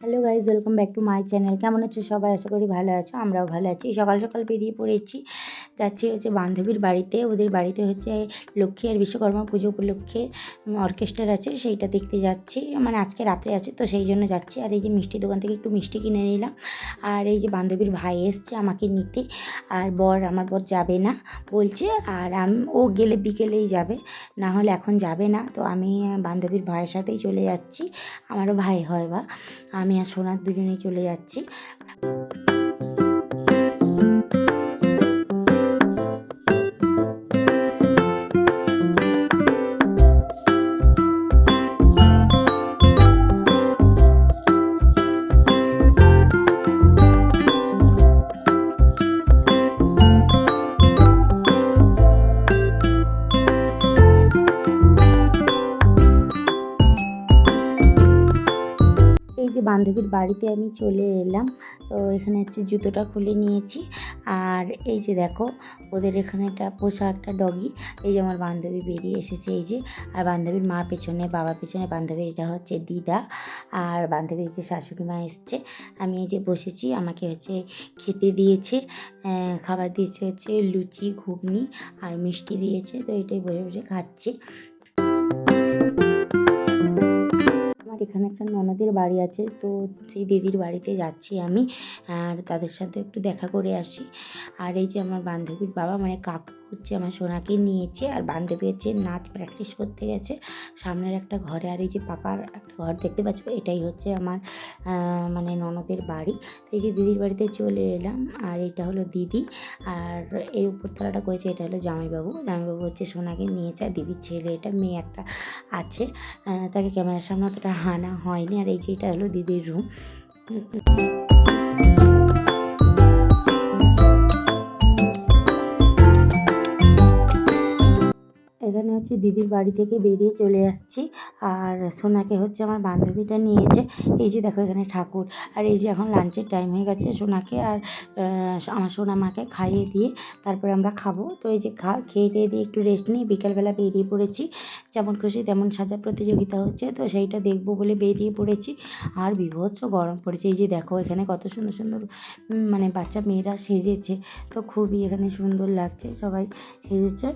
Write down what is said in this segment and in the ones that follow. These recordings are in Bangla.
Hello guys welcome back to my channel. কেমন আছো সবাই? আশা করি ভালো আছো, আমরাও ভালো আছি। সকাল সকাল বেরিয়ে পড়েছি। যাচ্ছি হচ্ছে বান্ধবীর বাড়িতে। ওদের বাড়িতে হচ্ছে লক্ষ্মী আর বিশ্বকর্মা পুজো উপলক্ষে অর্কেস্ট্রার আছে, সেইটা দেখতে যাচ্ছি। মানে আজকে রাত্রে আছে, তো সেই জন্য যাচ্ছি। আর এই যে মিষ্টি দোকান থেকে একটু মিষ্টি কিনে নিলাম। আর এই যে বান্ধবীর ভাই এসছে আমাকে নিতে। আর বর, আমার বর যাবে না বলছে। আর ও গেলে বিকেলেই যাবে, না হলে এখন যাবে না। তো আমি বান্ধবীর ভাইয়ের সাথেই চলে যাচ্ছি। আমারও ভাই হয় বা। আমি আর সোনার দুজনেই চলে যাচ্ছি। এই যে বান্ধবীর বাড়িতে আমি চলে এলাম। তো এখানে হচ্ছে জুতোটা খুলে নিয়েছি। আর এই যে দেখো, ওদের এখানে একটা পোষা একটা ডগি। এই যে আমার বান্ধবী বেরিয়ে এসেছে, এই যে। আর বান্ধবীর মা পেছনে, বাবা পেছনে বান্ধবীর এটা হচ্ছে দিদা। আর বান্ধবীর যে শাশুড়ি মা এসছে, আমি এই যে বসেছি, আমাকে হচ্ছে খেতে দিয়েছে খাবার দিয়েছে হচ্ছে লুচি, ঘুগনি আর মিষ্টি দিয়েছে। তো এটাই বসে বসে খাচ্ছি। আমার এখানে একটা ননদের বাড়ি আছে, তো সেই দিদির বাড়িতে যাচ্ছি আমি, আর তাদের সাথে একটু দেখা করে আসি। আর এই যে আমার বান্ধবীর বাবা মানে কাকু হচ্ছে আমার সোনাকে নিয়েছে আর বান্ধবী হচ্ছে নাচ প্র্যাকটিস করতে গেছে। সামনের একটা ঘরে আর এই যে পাকার একটা ঘর দেখতে পাচ্ছ? এটাই হচ্ছে আমার মানে ননদের বাড়ি। তো এই যে দিদির বাড়িতে চলে এলাম আর এটা হলো দিদি। আর এই উপরতলাটা করেছে এটা হলো জামাইবাবু। জামাইবাবু হচ্ছে সোনাকে নিয়েছে আর দিদির ছেলে, এটা মেয়ে একটা আছে। তাকে ক্যামেরার সামনে অতটা হানা হয়নি। আর এই যে এটা হলো দিদির রুম হচ্ছে দিদির বাড়ি থেকে বেরিয়ে চলে আসছি। আর সোনাকে হচ্ছে আমার বান্ধবীটা নিয়েছে। এই যে দেখো এখানে ঠাকুর। আর এই যে এখন লাঞ্চের টাইম হয়ে গেছে সোনাকে আর আমার সোনা মাকে খাইয়ে দিয়ে তারপরে আমরা খাব। তো এই যে খা, খেয়ে টেয়ে দিয়ে একটু রেস্ট নিয়ে বিকালবেলা বেরিয়ে পড়েছি। যেমন খুশি তেমন সাজা প্রতিযোগিতা হচ্ছে। তো সেইটা দেখব বলে বেরিয়ে পড়েছি। আর বিভৎস গরম পড়েছে। এই যে দেখো এখানে কত সুন্দর সুন্দর মানে বাচ্চা মেয়েরা সেজেছে। তো খুবই এখানে সুন্দর লাগছে। সবাই সেজেছে।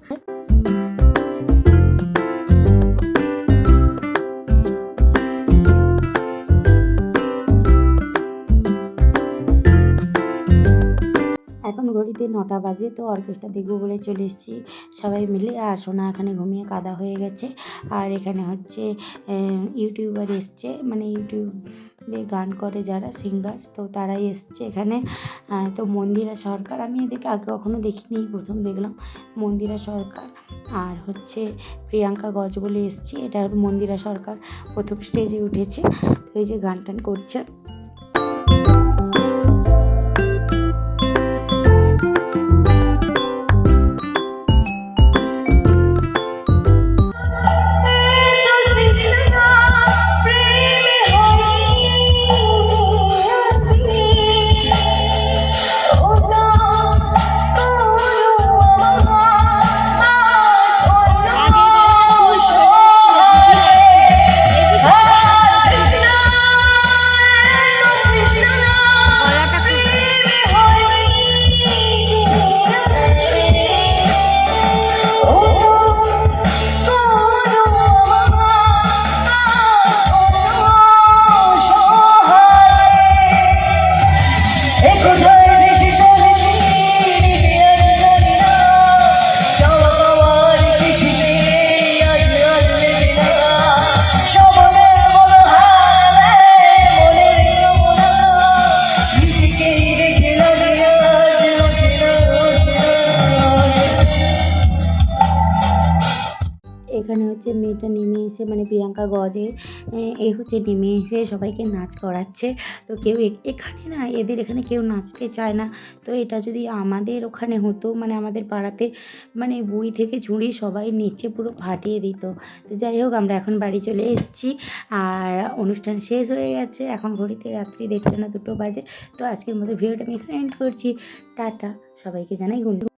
এখন নটা বাজে তো অর্কেস্ট্রা দেখব বলে চলে এসেছি সবাই মিলে আর সোনা এখানে ঘুমিয়ে কাদা হয়ে গেছে। আর এখানে হচ্ছে ইউটিউবার এসছে মানে ইউটিউবে গান করে যারা সিঙ্গার, তো তারাই এসছে এখানে। তো মন্দিরা সরকার, আমি এদেরকে আগে কখনো দেখিনি, প্রথম দেখলাম মন্দিরা সরকার। আর হচ্ছে প্রিয়াঙ্কা গজ বলে এসছি, এটা মন্দিরা সরকার প্রথম স্টেজে উঠেছে, তো এই যে গান টান করছে। এখানে হচ্ছে মেয়েটা নেমে এসে মানে প্রিয়াঙ্কা গজে, এ হচ্ছে নেমে এসে সবাইকে নাচ করাচ্ছে। তো কেউ এখানে না, এদের এখানে কেউ নাচতে চায় না। তো এটা যদি আমাদের ওখানে হতো মানে আমাদের পাড়াতে মানে বুড়ি থেকে ঝুড়ি সবাই নেচে পুরো ফাটিয়ে দিত। তো যাই হোক, আমরা এখন বাড়ি চলে এসেছি। আর অনুষ্ঠান শেষ হয়ে গেছে। এখন ঘড়িতে রাত্রি দেখলে না দুটো বাজে। তো আজকের মতো ভিডিওটা আমি এখানে এন্ড করছি। টাটা। সবাইকে জানাই গুড